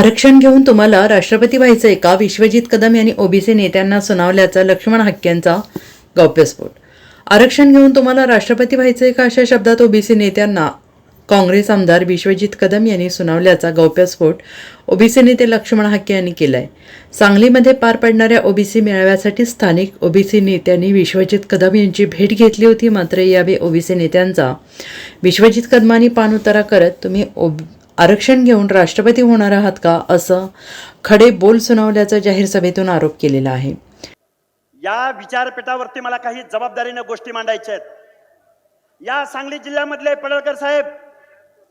आरक्षण घेऊन तुम्हाला राष्ट्रपती व्हायचंय का? विश्वजित कदम यांनी ओबीसी नेत्यांना सुनावल्याचा लक्ष्मण हक्क्यांचा गौप्यस्फोट. आरक्षण घेऊन तुम्हाला राष्ट्रपती व्हायचंय का? अशा शब्दात ओबीसी नेत्यांना काँग्रेस आमदार विश्वजित कदम यांनी सुनावल्याचा गौप्यस्फोट ओबीसी नेते लक्ष्मण हाके यांनी केलाय. सांगलीमध्ये पार पडणाऱ्या ओबीसी मेळाव्यासाठी स्थानिक ओबीसी नेत्यांनी विश्वजित कदम यांची भेट घेतली होती. मात्र यावेळी ओबीसी नेत्यांचा विश्वजित कदमांनी पाणउतारा करत तुम्ही ओब आरक्षण घेऊन राष्ट्रपती होणार आहात का असं खडे बोल सुनावल्याचा जाहीर सभेतून आरोप केलेला आहे. या विचारपीठावरती मला काही जबाबदारीनं गोष्टी मांडायच्या आहेत. या सांगली जिल्ह्यामधले पडळकर साहेब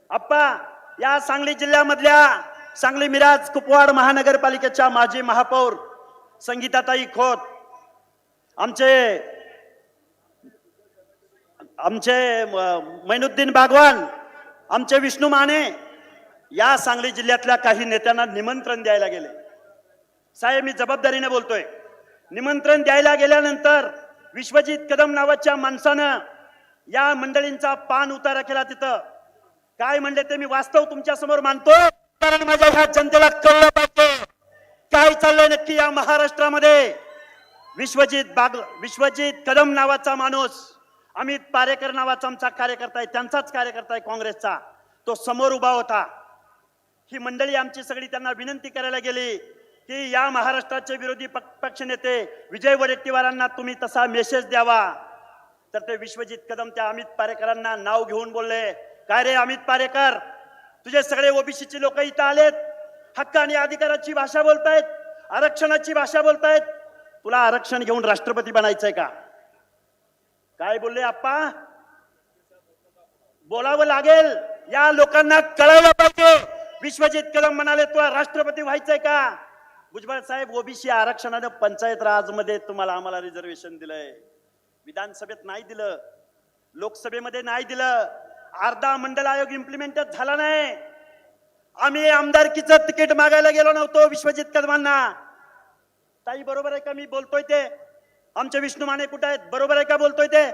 आप्पा या सांगली जिल्ह्यामधल्या सांगली मिराज कुपवाड महानगरपालिकेच्या माजी महापौर संगीताताई खोत आमचे आमचे मैनुद्दीन बागवान आमचे विष्णू माने या सांगली जिल्ह्यातल्या काही नेत्यांना निमंत्रण द्यायला गेले. साहेब मी जबाबदारीने बोलतोय. निमंत्रण द्यायला गेल्यानंतर विश्वजित कदम नावाच्या माणसानं या मंडळींचा पान उतारा केला तिथं. काय म्हणले ते मी वास्तव तुमच्यासमोर मानतो. कारण माझ्या ह्या जनतेला कळलं पाहिजे. काय चाललंय नक्की या महाराष्ट्रामध्ये? विश्वजित बाग विश्वजित कदम नावाचा माणूस अमित पारेकर नावाचा आमचा कार्यकर्ता आहे त्यांचाच कार्यकर्ता आहे काँग्रेसचा. तो समोर उभा होता. ही मंडळी आमची सगळी त्यांना विनंती करायला गेली की या महाराष्ट्राचे विरोधी पक- पक्षनेते विजय वडेट्टीवारांना तुम्ही तसा मेसेज द्यावा. तर ते विश्वजित कदम त्या अमित पारेकरांना नाव घेऊन बोलले काय रे अमित पारेकर? तुझे सगळे ओबीसीचे लोक इथं आलेत. हक्क आणि अधिकाराची भाषा बोलतायत आरक्षणाची भाषा बोलतायत. तुला आरक्षण घेऊन राष्ट्रपती बनायचंय का? काय बोलले आप्पा? बोलावं लागेल. या लोकांना कळायला पाहिजे. विश्वजित कदम म्हणाले तुला राष्ट्रपती व्हायचंय का? भुजबळ साहेब ओबीसी आरक्षणानं पंचायत राजमध्ये तुम्हाला आम्हाला रिझर्वेशन दिलंय. विधानसभेत नाही दिलं. लोकसभेमध्ये नाही दिलं. अर्धा मंडल आयोग इम्प्लिमेंटच झाला नाही. आम्ही आमदारकीचं तिकीट मागायला गेलो नव्हतो विश्वजित कदमांना. ताई बरोबर आहे का मी बोलतोय ते? आमचे विष्णू माने कुठे आहेत? बरोबर आहे का बोलतोय ते?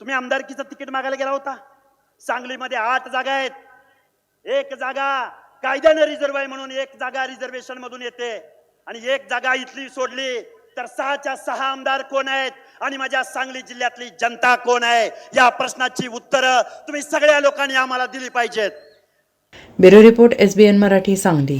तुम्ही आमदारकीचं तिकीट मागायला गेला होता? सांगलीमध्ये आठ जागा आहेत. एक जागा कायद्यानं रिझर्व आहे म्हणून एक जागा रिझर्वेशन मधून येते. आणि एक जागा इथली सोडली तर सहाच्या सहा आमदार कोण आहेत? आणि माझ्या सांगली जिल्ह्यातली जनता कोण आहे? या प्रश्नाची उत्तरं तुम्ही सगळ्या लोकांनी आम्हाला दिली पाहिजेत. Bureau report S B N Marathi Sangli.